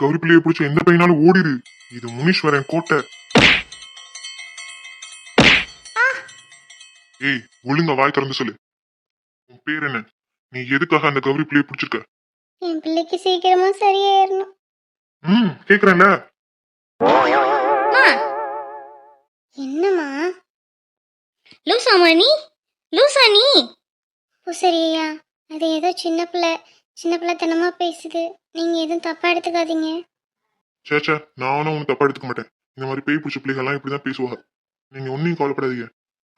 கௌரி பிள்ளைய பிடிச்ச எந்த பையனாலும் ஓடிடு. இது முனீஸ்வரன் கோட்டை. ஏய் ஒழுங்கா வாய் திறந்து சொல்லு. உன் பேர் என்ன? நீ எதுக்காக அந்த கௌரி பிள்ளைய பிடிச்சிருக்க? என் பிள்ளைக்கு சீக்கிரமா சரியாயிரணும். ம் கேக்குறேன்ல. என்னம்மா? லூசாமா நீ? லூசா நீ? பூசரியா அது ஏதோ சின்ன பிள்ளை. சின்ன பிள்ளைத்தனமா பேசுது. நீங்க எதுவும் தப்பா எடுத்துக்காதீங்க. சேச்சா நானும் உனக்கு தப்பா எடுத்துக்க மாட்டேன். இந்த மாதிரி பேய் பிடிச்ச பிள்ளைகள்லாம் இப்படிதான் பேசுவாங்க. நீங்க ஒன்னையும் கவலைப்படாதீங்க.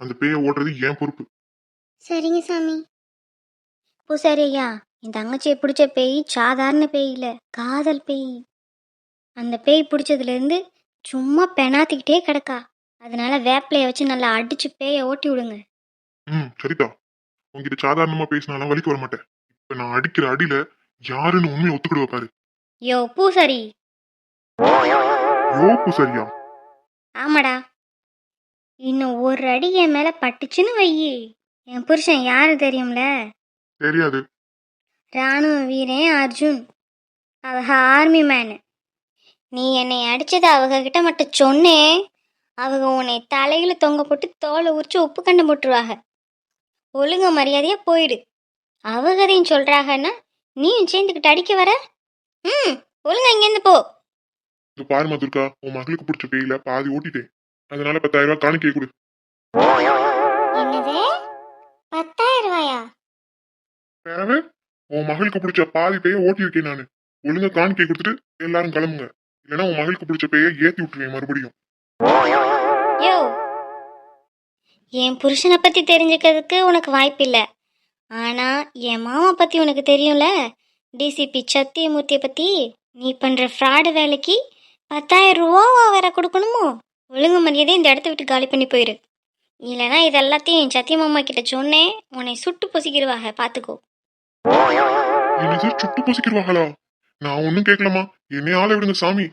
அந்த பேயை ஓட்டுறது ஏன் பொறுப்பு. சரிங்க சாமி. பூசாரி ஐயா என் தங்கச்சியை பிடிச்ச பேய் சாதாரண பேய் இல்ல காதல் பேய். அந்த பேய் பிடிச்சதுலேருந்து சும்மா பெணாத்திக்கிட்டே கிடக்கா. அதனால வேப்பிலைய வச்சு நல்லா அடிச்சு பேயை ஓட்டி விடுங்க. ம் சரிதா. உங்ககிட்ட சாதாரணமா பேசினாலும் வலிக்கு வர மாட்டேன் இப்ப நான் அடிக்கிற அடியில யாருன்னு உண்மையை ஒத்துக்கிடுவ பாரு. யோ பூசாரி. யோப்பு சரியா ஆமாடா. இன்னும் ஒரு அடி என் மேல பட்டுச்சுன்னு வையி. என் புருஷன் யாரு தெரியும்ல? தெரியாது. ராணுவ வீரன் அர்ஜுன். அவ ஆர்மி மேனு நீ என்னை அடிச்சது அவங்க கிட்ட மட்டும் சொன்னேன் அவங்க உன்னை தலையில தொங்க போட்டு தோலை உரிச்சு உப்பு கண்டம் போட்டுருவாங்க. ஒழுங்க மரியாதையா போயிடு. அவகதையும் சொல்றாங்கன்னா நீயும் சேர்ந்துக்கிட்டு அடிக்க வர? ம் ஒழுங்கா இங்கேருந்து போ. இது பாருமா துர்கா உன் மகளுக்கு பிடிச்ச பேயில பாதி ஓட்டிட்டேன். அதனால பத்தாயிரம் ரூபாய் காணிக்கை கொடு. என்னது? பத்தாயிரம் ரூபாயா? வேறவே உன் மகளுக்கு பிடிச்ச பாதி பேய ஓட்டி இருக்கேன் நானு. ஒழுங்கா காணிக்கை கொடுத்துட்டு எல்லாரும் கிளம்புங்க. இல்லைன்னா உன் மகளுக்கு பிடிச்ச பேய ஏத்தி விட்டுருவேன் மறுபடியும். யோ என் புருஷனை பத்தி தெரிஞ்சுக்கிறதுக்கு உனக்கு வாய்ப்பில்லை. ஆனா என் மாமா பத்தி உனக்கு தெரியும்ல? டிசிபி சத்தியமூர்த்தியை பத்தி. நீ பண்ற ஃப்ராடு வேலைக்கு பத்தாயிரம் ரூபாவா வேற கொடுக்கணுமோ? ஒழுங்கு மரியாதை இந்த இடத்த விட்டு காலி பண்ணி போயிரு. இல்லைன்னா இது எல்லாத்தையும் என் சத்திய மாமா கிட்ட சொன்னேன். உன்னை சுட்டு பொசிக்கிடுவாங்க பாத்துக்கோ. என்னது? சுட்டு பொசிக்கிடுவாங்களா நான் ஒன்னும் கேட்கலமா என்னைய ஆள விடுங்க சாமி.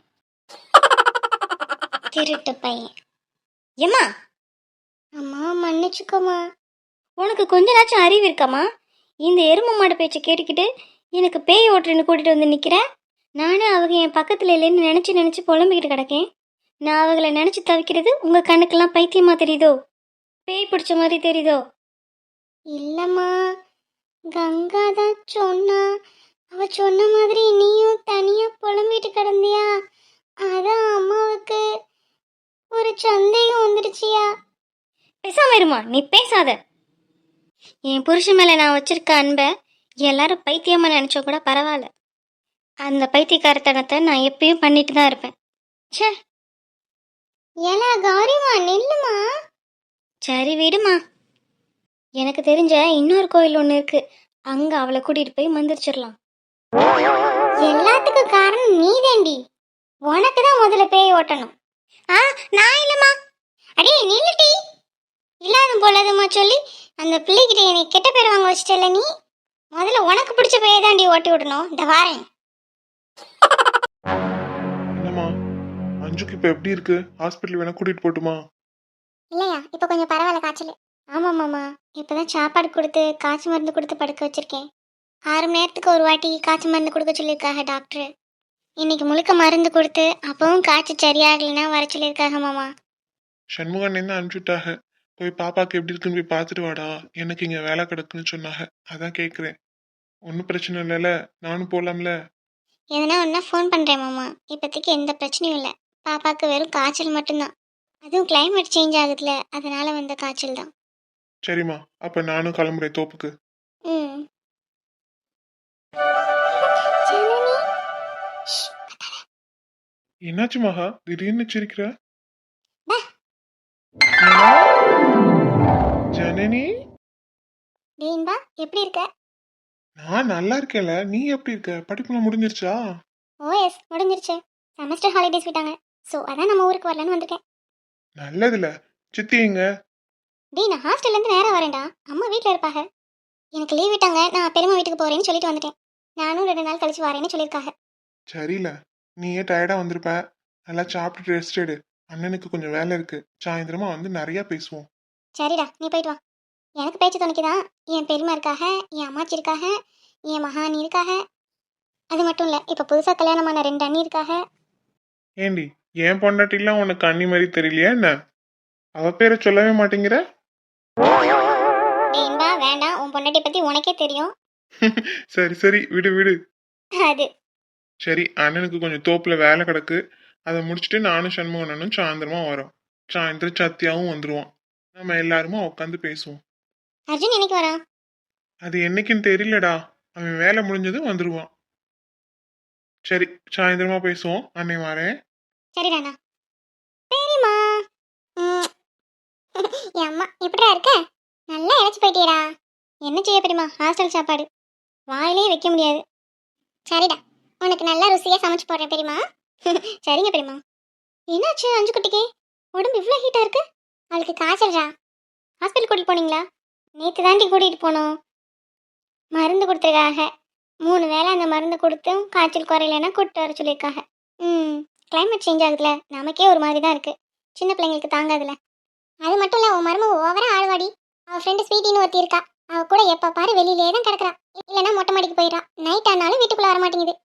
திருட்டு பையன். ஏம்மா? அம்மா மன்னிச்சுக்கோமா உனக்கு கொஞ்ச நாச்சும் அறிவு இருக்காம்மா? இந்த எரும மாடு பேச்சை கேட்டுக்கிட்டு எனக்கு பேய் ஓட்டுறேன்னு கூட்டிட்டு வந்து நிற்கிறேன் நானே அவங்க என் பக்கத்தில் இல்லைன்னு நினச்சி நினச்சி புலம்பிக்கிட்டு கிடக்கேன். நான் அவங்கள நினச்சி தவிக்கிறது உங்கள் கண்ணுக்கெல்லாம் பைத்தியமா தெரியுதோ? பேய் பிடிச்ச மாதிரி தெரியுதோ? இல்லைம்மா. கங்கா தான் சொன்னா. அவ சொன்ன மாதிரி நீயும் தனியாக புலம்பிட்டு கிடந்தியா? அதான் அம்மாவுக்கு ஒரு சந்தேகம் வந்துடுச்சியா? பேசாம இருமா நீ பேசாத. என் புருஷன் மேல நான் வச்சிருக்க அன்பை எல்லாரும் பைத்தியமா நினைச்சா கூட பரவாயில்ல. அந்த பைத்தியக்காரத்தனத்தை நான் எப்பயும் பண்ணிட்டு தான் இருப்பேன். ச்சே. ஏலா கௌரிமா நில்லுமா? சரி விடுமா. எனக்கு தெரிஞ்ச இன்னொரு கோயில் ஒன்று இருக்கு. அங்க அவளை கூட்டிட்டு போய் மந்திரிச்சிடலாம். எல்லாத்துக்கும் காரணம் நீதாண்டி. உனக்கு தான் முதல்ல பேய் ஓட்டணும். ஆ நான் இல்லம்மா. அடே நில்லுடி. இல்லாத போலதுமா சொல்லி அந்த பிள்ளைகிட்ட என்னை கெட்ட பேர் வாங்க வச்சிட்டல நீ? முதல்ல உனக்கு பிடிச்ச பேயை தாண்டி ஓட்டி விடணும். இந்த வாரேன். என்னம்மா அஞ்சுக்கு இப்ப எப்படி இருக்கு? ஹாஸ்பிட்டல் வேணா கூட்டிட்டு போட்டுமா? இல்லையா இப்போ கொஞ்சம் பரவாயில்ல காய்ச்சல். ஆமாம் மாமா இப்போதான் சாப்பாடு கொடுத்து காய்ச்சி மருந்து கொடுத்து படுக்க வச்சிருக்கேன். ஆறு மணி நேரத்துக்கு ஒரு வாட்டி காய்ச்சி மருந்து கொடுக்க சொல்லியிருக்காங்க டாக்டர் இன்னைக்கு முழுக்க மருந்து கொடுத்து அப்பவும் காய்ச்சல் சரியாகலைன்னா வர சொல்லியிருக்காங்க மாமா. சண்முகன் என்ன அனுப்பிச்சுட்டாக போய் பாப்பாக்கு எப்படி இருக்குன்னு போய் பார்த்துட்டு வாடா. எனக்கு இங்க வேலை கிடக்குன்னு சொன்னாங்க. அதான் கேக்குறேன். ஒன்றும் பிரச்சனை இல்லைல்ல? நானும் போலாம்ல? எதனா ஒன்றா ஃபோன் பண்ணுறேன் மாமா. இப்போதைக்கு எந்த பிரச்சனையும் இல்லை. பாப்பாவுக்கு வெறும் காய்ச்சல் மட்டும்தான். அதுவும் climate சேஞ்ச் ஆகுதுல அதனால வந்த காய்ச்சல் தான். சரிம்மா. அப்ப நானும் கிளம்புறேன் தோப்புக்கு. ம். என்னாச்சு மகா? திடீர்னு சிரிக்கிற? ஜனனி. டேன்பா எப்படி இருக்க? நான் நல்லா இருக்கேன்ல. நீ எப்படி இருக்க? படிப்புலாம் முடிஞ்சிருச்சா? ஓஎஸ் முடிஞ்சிருச்சு. செமஸ்டர் ஹாலிடேஸ் விட்டாங்க. ஸோ அதான் நம்ம ஊருக்கு வரலான்னு வந்திருக்கேன். நல்லதுல. சித்தி எங்க? டேய் நான் ஹாஸ்டல்லேருந்து நேரா வரேன்டா. அம்மா வீட்டில் இருப்பாங்க. எனக்கு லீவ் விட்டாங்க. நான் பெரியம்மா வீட்டுக்கு போகிறேன்னு சொல்லிட்டு வந்துட்டேன். நானும் ரெண்டு நாள் கழிச்சு வரேன்னு சொல்லியிருக்காங்க. சரியில்ல. நீயே டயர்டா வந்திருப்ப. நல்லா சாப்பிட்டுட்டு ரெஸ்ட் எடு. அண்ணனுக்கு கொஞ்சம் வேலை இருக்கு. சாயந்தரமா வந்து நிறைய பேசுவோம். சரிடா நீ போயிட்டு வா. எனக்கு பேச்சு துணைக்குதான். என் இருக்காக என் அம்மாச்சி இருக்காக என் மகானி இருக்காக. அது மட்டும் இல்லை இப்போ புதுசாக கல்யாணமான ரெண்டு அண்ணி இருக்காக. ஏண்டி என் பொண்டாட்டிலாம் உனக்கு அண்ணி மாதிரி தெரியலையா என்ன? அவ பேரை சொல்லவே மாட்டேங்கிற? டேன்பா வேண்டாம். உன் பொண்டாட்டி பற்றி உனக்கே தெரியும். சரி சரி. விடு விடு. அது. சரி அண்ணனுக்கு கொஞ்சம் தோப்புல வேலை கிடக்கு. அதை முடிச்சுட்டு நானும் சண்முகனும் சாயந்தரமா வரோம். சாயந்தரம் சத்தியாவும் வந்துருவான். நம்ம எல்லாருமா உட்காந்து பேசுவோம். அர்ஜுன் என்னைக்கு வரான் அது என்னைக்குன்னு தெரியலடா. அவன் வேலை முடிஞ்சதும் வந்துருவான். சரி சாயந்தரமா பேசுவோம். அன்னை வரேன். சரி ராணா. சரிம்மா ம். என் அம்மா எப்படிடா இருக்க? நல்லா இழைச்சி போயிட்டியடா. என்ன செய்ய பெரியம்மா? ஹாஸ்டல் சாப்பாடு. வாயிலே வைக்க முடியாது. சரிடா. உனக்கு நல்லா ருசியாக சமைச்சு போடுறேன் பெரியம்மா. சரிங்க பெரியம்மா. என்னாச்சு அஞ்சு குட்டிக்கு உடம்பு இவ்வளோ ஹீட்டாக இருக்கு? அவளுக்கு காய்ச்சல்டா ஹாஸ்பிட்டல் கூட்டிட்டு போனீங்களா? நேற்று தாண்டி கூட்டிகிட்டு போனோம். மருந்து கொடுத்துருக்காக. மூணு வேளை அந்த மருந்து கொடுத்தும் காய்ச்சல் குறையலைன்னா கூப்பிட்டு வர சொல்லியிருக்காங்க ம் கிளைமேட் சேஞ்ச் ஆகுதுல. நமக்கே ஒரு மாதிரி தான் இருக்குது சின்ன பிள்ளைங்களுக்கு தாங்காதுல. அது மட்டும் இல்லை உன் மருமக ஓவராக ஆழ்வாடி. அவள் ஃப்ரெண்டு ஸ்வீட்டின்னு ஒருத்தி இருக்கா. அவள் கூட எப்போ பாரு வெளியிலே தான் கிடக்குறா. இல்லைன்னா மொட்டை மாடிக்கு போயிடறா. நைட் ஆனாலும் வீட்டுக்குள்ளே வர மாட்டேங்குது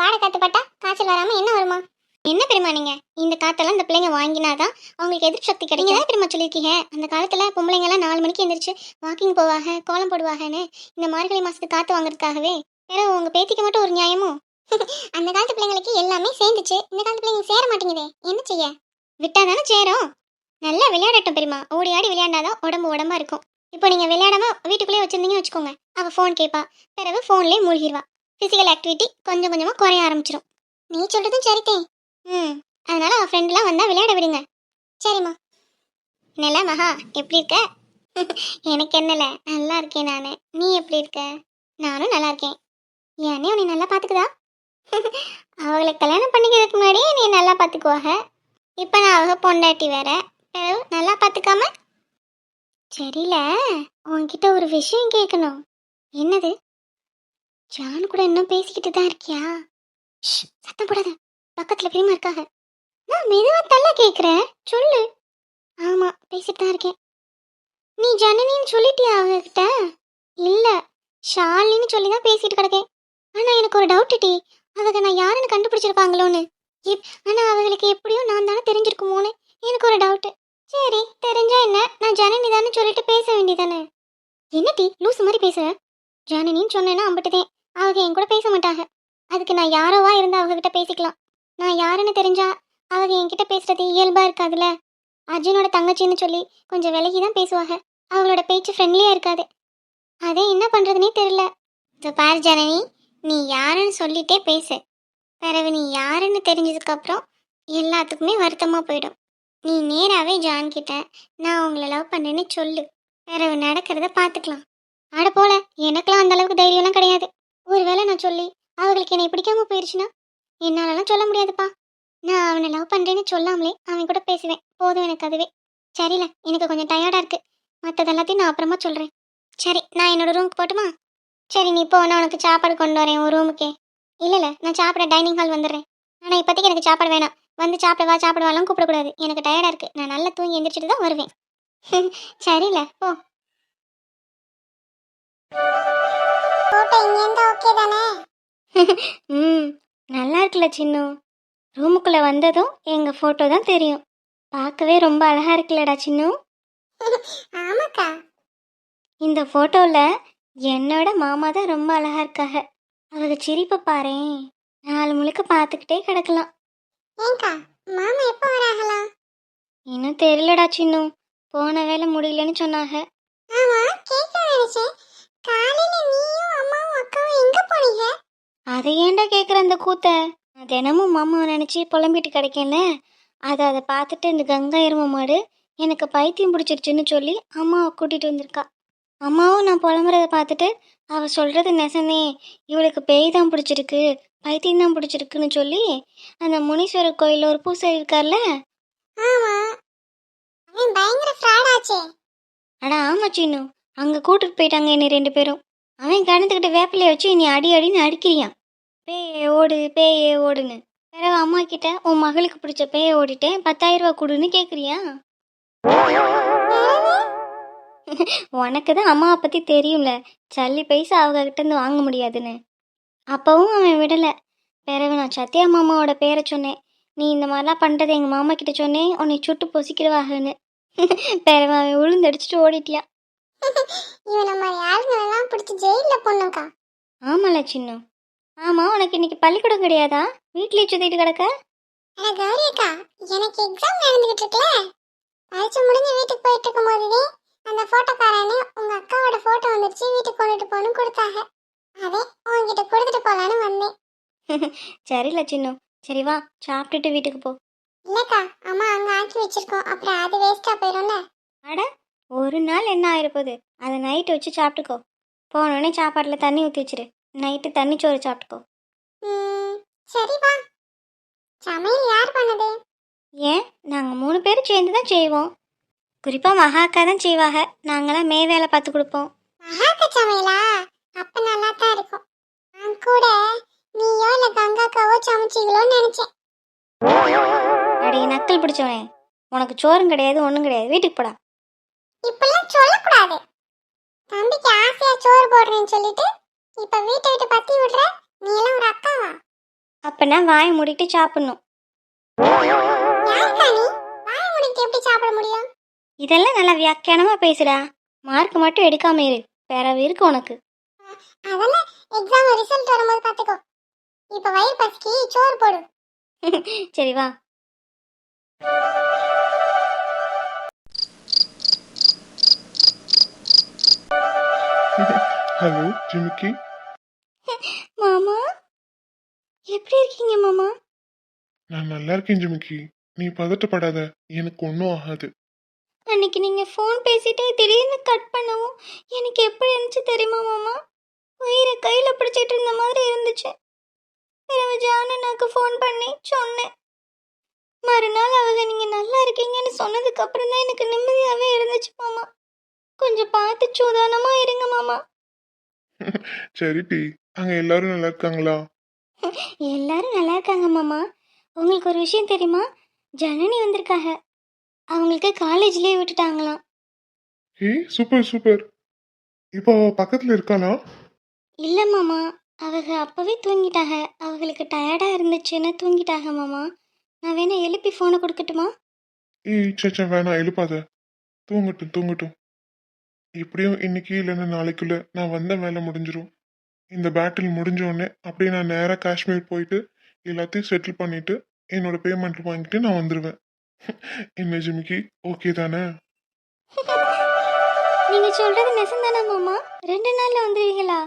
வாடகை வாடை காய்ச்சல் வராமல் என்ன வருமா? என்ன பெருமா நீங்க? இந்த காத்தெல்லாம் இந்த பிள்ளைங்க வாங்கினாதான் அவங்களுக்கு எதிர்ப்பு சக்தி கிடைக்கும். ஏன் பெருமா சொல்லியிருக்கீங்க? அந்த காலத்துல பொம்பளைங்க எல்லாம் நாலு மணிக்கு எந்திரிச்சு வாக்கிங் போவாக கோலம் போடுவாகன்னு இந்த மார்கழி மாசத்துக்கு காத்து வாங்குறதுக்காகவே. வேற உங்க பேத்திக்கு மட்டும் ஒரு நியாயமும் அந்த காலத்து பிள்ளைங்களுக்கு எல்லாமே சேர்ந்துச்சு. இந்த காலத்து பிள்ளைங்க சேர மாட்டேங்குதே. என்ன செய்ய? விட்டா தானே சேரும்? நல்லா விளையாடட்டும் பெருமா ஓடி ஆடி விளையாண்டாதான் உடம்பு உடம்பா இருக்கும். இப்போ நீங்க விளையாடாம வீட்டுக்குள்ளேயே வச்சிருந்தீங்கன்னு வச்சுக்கோங்க. அவ ஃபோன் கேட்பா பிறகு ஃபோன்லேயே மூழ்கிடுவா ஃபிசிக்கல் ஆக்டிவிட்டி கொஞ்சம் கொஞ்சமா குறைய ஆரம்பிச்சிடும் நீ சொல்றதும் சரித்தே. ம் அதனால அவன் ஃப்ரெண்ட்லாம் வந்தால் விளையாட விடுங்க. சரிம்மா. நில மகா எப்படி இருக்க? எனக்கு என்னல நல்லா இருக்கேன் நான். நீ எப்படி இருக்க? நானும் நல்லா இருக்கேன். ஏன்னே அண்ணே உன்னை நல்லா பார்த்துக்குதா அவளை கல்யாணம் பண்ணிக்கிறதுக்கு முன்னாடியே நீ நல்லா பார்த்துக்குவாக இப்போ நான் அவங்க பொண்டாட்டி வேற. பிறகு நல்லா பார்த்துக்காம சரியில்ல. உன்கிட்ட ஒரு விஷயம் கேட்கணும் என்னது? ஜான் கூட இன்னும் பேசிக்கிட்டு தான் இருக்கியா? ஷ், சத்தம் போடாத. பக்கத்துல பெரியமா இருக்காக நான் மெதுவா தள்ள கேட்குறேன் சொல்லு. ஆமா பேசிட்டு தான் இருக்கேன். நீ ஜனனின்னு சொல்லிட்டியா அவங்ககிட்ட இல்ல ஷாலின்னு சொல்லி தான் பேசிட்டு கிடக்கேன். ஆனா எனக்கு ஒரு டவுட் டி. அவங்க நான் யாருன்னு கண்டுபிடிச்சிருப்பாங்களோன்னு. இப் ஆனா அவங்களுக்கு எப்படியும் நான் தானே தெரிஞ்சிருக்குமோன்னு எனக்கு ஒரு டவுட் சரி தெரிஞ்சா என்ன? நான் ஜனனி தானே சொல்லிட்டு பேச வேண்டியதானே? என்ன டி லூஸ் மாதிரி பேசுற? ஜனனின்னு சொன்னேன்னா அம்பிட்டுதேன். அவங்க என் கூட பேச மாட்டாங்க. அதுக்கு நான் யாரோவா இருந்து அவங்க கிட்ட பேசிக்கலாம். நான் யாருன்னு தெரிஞ்சா அவங்க என்கிட்ட பேசுறது இயல்பா இருக்காதுல்ல? அர்ஜுனோட தங்கச்சின்னு சொல்லி கொஞ்சம் விலகி தான் பேசுவாங்க. அவங்களோட பேச்சு ஃப்ரெண்ட்லியாக இருக்காது. அதே என்ன பண்ணுறதுனே தெரில இப்போ பார் ஜனனி நீ யாருன்னு சொல்லிட்டே பேசு. பிறகு நீ யாருன்னு தெரிஞ்சதுக்கப்புறம் எல்லாத்துக்குமே வருத்தமாக போயிடும். நீ நேராகவே ஜான் கிட்ட நான் உங்களை லவ் பண்ணேன்னு சொல்லு. பிறகு நடக்கிறத பார்த்துக்கலாம் ஆட போல எனக்கெல்லாம் அந்த அளவுக்கு தைரியம்லாம் கிடையாது. ஒருவேளை நான் சொல்லி அவங்களுக்கு என்னை பிடிக்காம போயிடுச்சுன்னா என்னாலலாம் சொல்ல முடியாதுப்பா. நான் அவனை லவ் பண்றேன்னு சொல்லாமலே அவன் கூட பேசுவேன். போதும் எனக்கு அதுவே. சரியில்ல எனக்கு கொஞ்சம் டயர்டா இருக்கு. மற்றது எல்லாத்தையும் நான் அப்புறமா சொல்றேன். சரி நான் என்னோட ரூமுக்கு போட்டுமா? சரி நீ இப்போ நான் உனக்கு சாப்பாடு கொண்டு வரேன் உன் ரூமுக்கே இல்லை இல்லை நான் சாப்பிட டைனிங் ஹால் வந்துடுறேன். ஆனால் இப்போதைக்கு எனக்கு சாப்பாடு வேணாம். வந்து சாப்பிட வா சாப்பிட வாலாம் கூப்பிடக்கூடாது. எனக்கு டயர்டாக இருக்கு. நான் நல்லா தூங்கி எந்திரிச்சிட்டு தான் வருவேன். சரியில்ல போ. இங்கேருந்து ஓகே தானே? ம். நல்லா இருக்குல்ல சின்னு. ரூமுக்குள்ளே வந்ததும் எங்கள் ஃபோட்டோ தான் தெரியும். பார்க்கவே ரொம்ப அழகாக இருக்குல்லடா சின்னு. ஆமாக்கா. இந்த ஃபோட்டோவில் என்னோட மாமா தான் ரொம்ப அழகா இருக்காக. அவங்க சிரிப்பை பாரேன் நாலு முழுக்க பார்த்துக்கிட்டே கிடக்கலாம். ஏங்கா மாமா எப்போ வராகலாம் இன்னும் தெரியலடா சின்னு. போன வேலை முடியலன்னு சொன்னாங்க ஆமா கேட்க நினைச்சேன் காலையில நீயும் அம்மாவும் அக்காவும் எங்க போனீங்க? அதை ஏன்டா அந்த கூத்த தினமும் மாமாவை நினச்சி புலம்பிட்டு கிடைக்கேன்ல. அதை அதை பார்த்துட்டு இந்த கங்கா எரும மாடு எனக்கு பைத்தியம் பிடிச்சிருச்சுன்னு சொல்லி அம்மாவை கூட்டிகிட்டு வந்திருக்கா. அம்மாவும் நான் புலம்புறத பார்த்துட்டு அவள் சொல்கிறது நெசனே இவளுக்கு பேய் தான் பிடிச்சிருக்கு பைத்தியம் தான் பிடிச்சிருக்குன்னு சொல்லி அந்த முனீஸ்வரர் கோயிலில் ஒரு பூசாரி இருக்கார்ல. அட ஆமா சீனு அங்கே கூட்டிட்டு போயிட்டாங்க என்னை ரெண்டு பேரும். அவன் கணத்துக்கிட்ட வேப்பிலைய வச்சு நீ அடி அடின்னு அடிக்கிறியான் பேயே ஓடு பேயே ஓடுன்னு. பிறகு அம்மா கிட்ட உன் மகளுக்கு பிடிச்ச பேயை ஓடிட்டேன் பத்தாயிரம் ரூபா கொடுன்னு கேட்குறியா உனக்கு தான் அம்மாவை பற்றி தெரியும்ல. சல்லி பைசா அவங்க கிட்ட இருந்து வாங்க முடியாதுன்னு. அப்பவும் அவன் விடலை. பிறகு நான் சத்யா மாமாவோட பேரை சொன்னேன். நீ இந்த மாதிரிலாம் பண்ணுறது எங்கள் மாமா கிட்ட சொன்னேன். உன்னை சுட்டு பொசிக்கிடுவாகன்னு பிறகு அவன் உளுந்தடிச்சிட்டு ஓடிட்டியான் இவனை மாதிரி ஆளுங்களெல்லாம் பிடிச்சி ஜெயிலில் போடணும்க்கா. ஆமால சின்னம். ஆமாம் உனக்கு இன்னைக்கு பள்ளிக்கூடம் கிடையாதா? வீட்லயே சுற்றிட்டு கிடக்க? அட கௌரி அக்கா எனக்கு எக்ஸாம் நடந்துகிட்டு இருக்குல்ல பரீட்சை முடிஞ்சு வீட்டுக்கு போயிட்டு இருக்கும் போதுவே அந்த போட்டோக்காரனே உங்க அக்காவோட போட்டோ வந்துருச்சு வீட்டுக்கு கொண்டுட்டு போகணும் கொடுத்தாங்க. அதே உங்ககிட்ட கொடுத்துட்டு போலான்னு வந்தேன். சரில சின்னம் சரி வா சாப்பிட்டுட்டு வீட்டுக்கு போ. இல்லக்கா அம்மா அங்க ஆக்கி வச்சிருக்கோம். அப்புறம் அது வேஸ்டா போயிடும்ல அட ஒரு நாள் என்ன ஆயிருப்போகுது? அதை நைட்டு வச்சு சாப்பிட்டுக்கோ. போனோடனே சாப்பாட்டில் தண்ணி ஊற்றி வச்சிரு. நைட்டு தண்ணி சோறு சாப்பிட்டுக்கோ. ம், சரி வா. சமையல் யார் பண்ணது? ஏன் நாங்கள் மூணு பேரும் சேர்ந்து தான் செய்வோம் குறிப்பாக மகாக்கா தான் செய்வாங்க. நாங்களாம் மே வேலை பார்த்து கொடுப்போம். மகாக்க சமையலா? அப்ப நல்லா தான் இருக்கும். நான் கூட நீயோ இல்ல கங்காக்காவோ சமைச்சீங்களோன்னு நினைச்சேன். அடி நக்கல் பிடிச்சவனே. உனக்கு சோறும் கிடையாது ஒன்றும் கிடையாது. வீட்டுக்கு போடா. இப்பெல்லாம் சொல்லக்கூடாது. தம்பிக்கு ஆசையா சோறு போடுறேன்னு சொல்லிட்டு இப்ப வீட்டை விட்டு பத்தி விடுற? நீ எல்லாம் ஒரு அக்காவா? அப்போனா வாயை மூடிட்டு சாப்பிட்ணும். யாருக்கா நீ? வாய முடிட்டு எப்படி சாப்பிட முடியும்? இதெல்லாம் நல்லா வியாக்கியானமாக பேசுடா. மார்க் மட்டும் எடுக்காம இரு. பிறவு இருக்கு உனக்கு. அதெல்லாம் எக்ஸாம் ரிசல்ட் வரும்போது பாத்துக்கோ இப்ப வயிறு பசிக்கு சோறு போடு. சரி வா. ஹலோ ஜிமிக்கி. மாமா? எப்படி இருக்கீங்க மாமா? நான் நல்லா இருக்கேன் ஜிமிக்கி. நீ பதட்டப்படாத. எனக்கு ஒன்றும் ஆகாது. அன்னைக்கு நீங்கள் ஃபோன் பேசிட்டே திடீர்னு கட் பண்ணவும் எனக்கு எப்படி இருந்துச்சு தெரியுமா மாமா? உயிரை கையில் பிடிச்சிட்டு இருந்த மாதிரி இருந்துச்சு. பிறகு ஜானனாக்கு ஃபோன் பண்ணி சொன்னேன். மறுநாள் அவங்க நீங்கள் நல்லா இருக்கீங்கன்னு சொன்னதுக்கு அப்புறம் தான் எனக்கு நிம்மதியாகவே இருந்துச்சு மாமா. கொஞ்சம் பார்த்து சூதானமாக இருங்க மாமா. சரி அங்க எல்லாரும் நல்லா இருக்காங்களா எல்லாரும் நல்லா இருக்காங்க மாமா. உங்களுக்கு ஒரு விஷயம் தெரியுமா? ஜனனி வந்திருக்காங்க அவங்களுக்கு காலேஜ்லேயே விட்டுட்டாங்களாம். ஏய் சூப்பர் சூப்பர் இப்போ அவ பக்கத்துல இருக்காளா? இல்லை மாமா. அவங்க அப்போவே தூங்கிட்டாங்க அவங்களுக்கு டயர்டாக இருந்துச்சுன்னு தூங்கிட்டாங்க மாமா. நான் வேணா எழுப்பி ஃபோனை கொடுக்கட்டுமா? ஏய் சச்சா வேணாம் எழுப்பாத. தூங்கட்டும் தூங்கட்டும். எப்படியும் இன்னைக்கு இல்லைன்னா நாளைக்குள்ள நான் வந்த வேலை முடிஞ்சிரும். இந்த பேட்டில் முடிஞ்ச உடனே அப்படியே நான் நேராக காஷ்மீர் போயிட்டு எல்லாத்தையும் செட்டில் பண்ணிட்டு என்னோட பேமெண்ட் வாங்கிட்டு நான் வந்துடுவேன் என்ன ஜிமிக்கி? ஓகே தானே? நீங்கள் சொல்கிறது நெசந்தானா மாமா? ரெண்டு நாளில் வந்துடுவீங்களா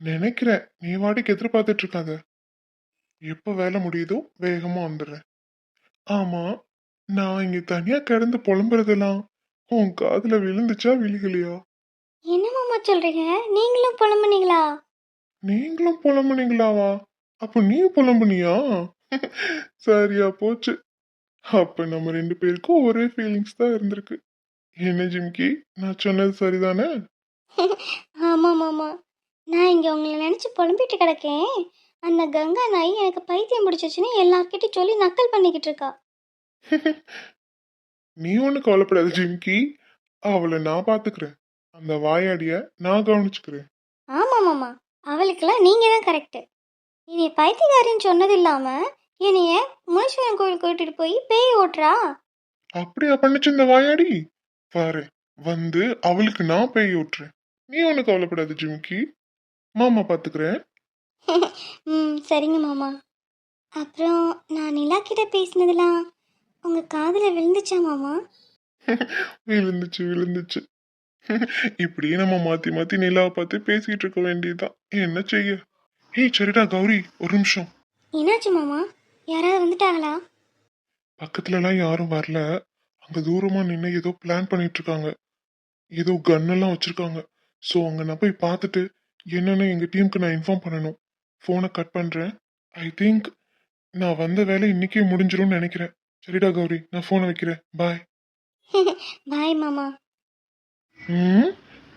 நினைக்கிறேன். நீ வாட்டிக்கு எதிர்பார்த்துட்டு இருக்காத. எப்போ வேலை முடியுதோ வேகமா வந்துடுறேன். ஆமா நான் இங்க தனியா கிடந்து புலம்புறதெல்லாம் உன் காதுல விழுந்துச்சா விழுகலையா? என்ன மாமா சொல்கிறீங்க நீங்களும் புலம்புனீங்களா? நீங்களும் புலம்புனீங்களாவா? அப்ப நீ புலம்புனியா? சரியா போச்சு. அப்ப நம்ம ரெண்டு பேருக்கும் ஒரே ஃபீலிங்ஸ் தான் இருந்திருக்கு. என்ன ஜிம்கி? நான் சொன்னது சரிதானே? ஆமாம் மாமா. நான் இங்கே உங்களை நினச்சி புலம்பிட்டு கிடக்கேன். அந்த கங்கா நாய் எனக்கு பைத்தியம் பிடிச்சிச்சுன்னு எல்லார்கிட்டயும் சொல்லி நக்கல் பண்ணிக்கிட்டு இருக்கா. நீ ஒண்ணு கவலைப்படாத ஜிம்கி. அவளை நான் பாத்துக்கிறேன். அந்த வாயாடிய நான் கவனிச்சுக்கிறேன். ஆமாம் மாமா. அவளுக்கெல்லாம் நீங்கள் தான் கரெக்டு இனி பைத்தியக்காரின்னு சொன்னது இல்லாமல் என்னைய முனீஸ்வரன் கோயில் கூட்டிட்டு போய் பேய் ஓட்டுறா? அப்படியா பண்ணுச்சு இந்த வாயாடி? பாரு வந்து அவளுக்கு நான் பேய் விட்டுறேன் நீ ஒண்ணு கவலைப்படாத ஜிம்கி மாமா பாத்துக்கிறேன். ம் சரிங்க மாமா. அப்புறம் நான் நிலா கிட்ட பேசினதெல்லாம் உங்கள் காதில் விழுந்துச்சா மாமா? விழுந்துச்சு விழுந்துச்சு. இப்படியே நம்ம மாத்தி மாத்தி நிலாவை பார்த்து பேசிட்டு இருக்க வேண்டியதுதான். என்ன செய்ய? ஏய் சரிடா கௌரி ஒரு நிமிஷம். என்னாச்சு மாமா? யாராவது வந்துட்டாங்களா? பக்கத்துல எல்லாம் யாரும் வரல. அங்க தூரமா நின்று ஏதோ பிளான் பண்ணிட்டு இருக்காங்க. ஏதோ கன் எல்லாம் வச்சிருக்காங்க. ஸோ அங்க நான் போய் பார்த்துட்டு என்னன்னு எங்க டீமுக்கு நான் இன்ஃபார்ம் பண்ணணும். ஃபோனை கட் பண்றேன். ஐ திங்க் நான் வந்த வேலை இன்னைக்கே முடிஞ்சிரும்னு நினைக்கிறேன். சரிடா கௌரி நான் ஃபோனை வைக்கிறேன். பாய் பாய் மாமா.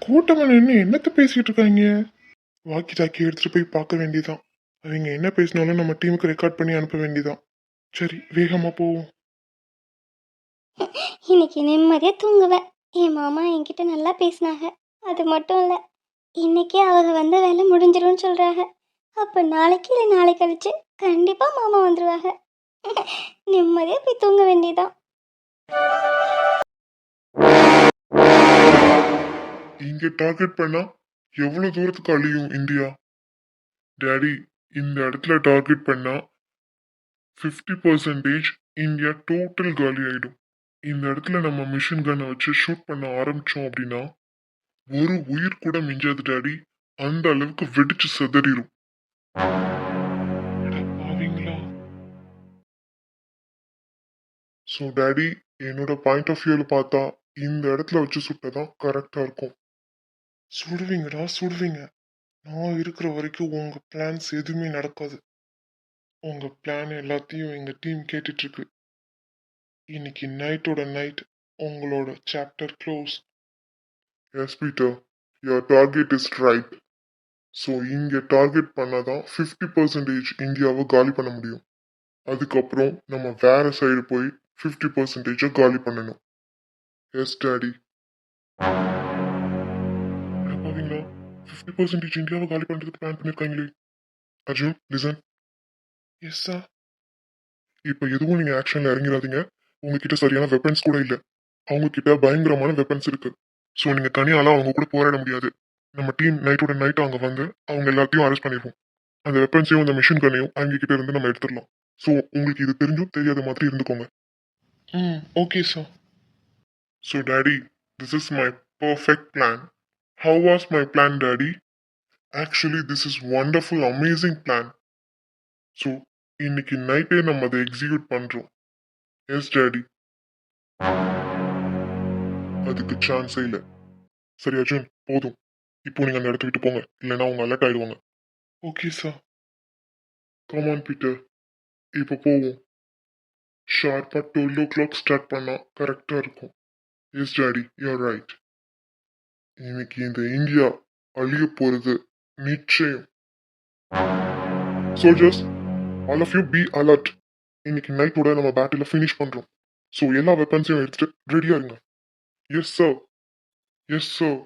கூட்டமா நின்று என்னத்த பேசிட்டு இருக்காங்க? வாக்கி டாக்கி எடுத்துட்டு போய் பார்க்க வேண்டியதான் அவங்க என்ன பேசினாலும் நம்ம டீமுக்கு ரெக்கார்ட் பண்ணி அனுப்ப வேண்டியதான் சரி வேகமா போவோம். இன்னைக்கு நிம்மதியாக தூங்குவேன் என் மாமா என்கிட்ட நல்லா பேசினாங்க அது மட்டும் இல்லை இன்னைக்கே அவங்க வந்த வேலை முடிஞ்சிரும்னு சொல்கிறாங்க அப்போ நாளைக்கு இல்லை நாளை கழிச்சு கண்டிப்பாக மாமா வந்துடுவாங்க நிம்மதியாக போய் தூங்க வேண்டியதான் இங்க டார்கெட் பண்ணா எவ்வளவு தூரத்துக்கு அழியும் இந்தியா? டேடி இந்த இடத்துல டார்கெட் பண்ணா ஃபிஃப்டி பர்சன்டேஜ் இந்தியா டோட்டல் காலி ஆயிடும். இந்த இடத்துல நம்ம மிஷின் கன்னை வச்சு ஷூட் பண்ண ஆரம்பிச்சோம் அப்படின்னா ஒரு உயிர் கூட மிஞ்சாது டாடி அந்த அளவுக்கு வெடிச்சு சிதறிடும் ஸோ டேடி என்னோட பாயிண்ட் ஆஃப் வியூவில் பார்த்தா இந்த இடத்துல வச்சு சுட்டதான் கரெக்டாக இருக்கும். சுடுவீங்கடா சுடுவீங்க நான் இருக்கிற வரைக்கும் உங்க பிளான்ஸ் எதுவுமே நடக்காது. உங்க பிளான் எல்லாத்தையும் எங்க டீம் கேட்டுட்டு இருக்கு இன்னைக்கு நைட்டோட நைட் உங்களோட chapter close yes Peter your target is right so இங்கே டார்கெட் பண்ணாதான் ஃபிஃப்டி பர்சன்டேஜ் இந்தியாவை காலி பண்ண முடியும். அதுக்கப்புறம் நம்ம வேற சைடு போய் ஃபிஃப்டி பர்சன்டேஜை காலி பண்ணணும். எஸ் டாடி ஃபிஃப்டி பர்சன்டேஜ் இந்தியாவை காலி பண்ணுறதுக்கு பிளான் பண்ணியிருக்காங்களே அர்ஜுன் லிசன் எஸ் சார் இப்போ எதுவும் நீங்கள் ஆக்ஷனில் இறங்கிடாதீங்க. உங்ககிட்ட சரியான வெப்பன்ஸ் கூட இல்லை. அவங்க கிட்ட பயங்கரமான வெப்பன்ஸ் இருக்கு. ஸோ நீங்கள் தனியாலாம் அவங்க கூட போராட முடியாது. நம்ம டீம் நைட்டோட நைட் அங்கே வந்து அவங்க எல்லாத்தையும் அரெஸ்ட் பண்ணிடுவோம் அந்த வெப்பன்ஸையும் அந்த மிஷின் கண்ணையும் அவங்க கிட்ட இருந்து நம்ம எடுத்துடலாம். ஸோ உங்களுக்கு இது தெரிஞ்சும் தெரியாத மாதிரி இருந்துக்கோங்க. ம் okay sir so daddy this is my perfect plan how was my plan daddy actually this is wonderful amazing plan so இன்னைக்கு நைட்டே நம்ம அதை எக்ஸிக்யூட் பண்ணுறோம் எஸ் டேடி அதுக்கு சான்ஸே இல்லை. சரி அர்ஜுன் போதும். இப்போ நீங்கள் அந்த இடத்த விட்டு போங்க. இல்லைன்னா அவங்க அலர்ட் ஆயிடுவாங்க. ஓகே சார் கமான் பீட்டர் இப்போ போவோம். ஷார்ப்பாக டுவெல் ஓ கிளாக் ஸ்டார்ட் பண்ணால் கரெக்டாக இருக்கும். எஸ் டாடி யூஆர் ரைட் இன்னைக்கு இந்த இந்தியா அழிய போகிறது நிச்சயம். Soldiers all of you be alert இன்னைக்கு நைட்டோட நம்ம பேட்டில் ஃபினிஷ் பண்ணுறோம் ஸோ எல்லா வெப்பன்ஸையும் எடுத்துட்டு ரெடியாக இருங்க. Yes sir yes sir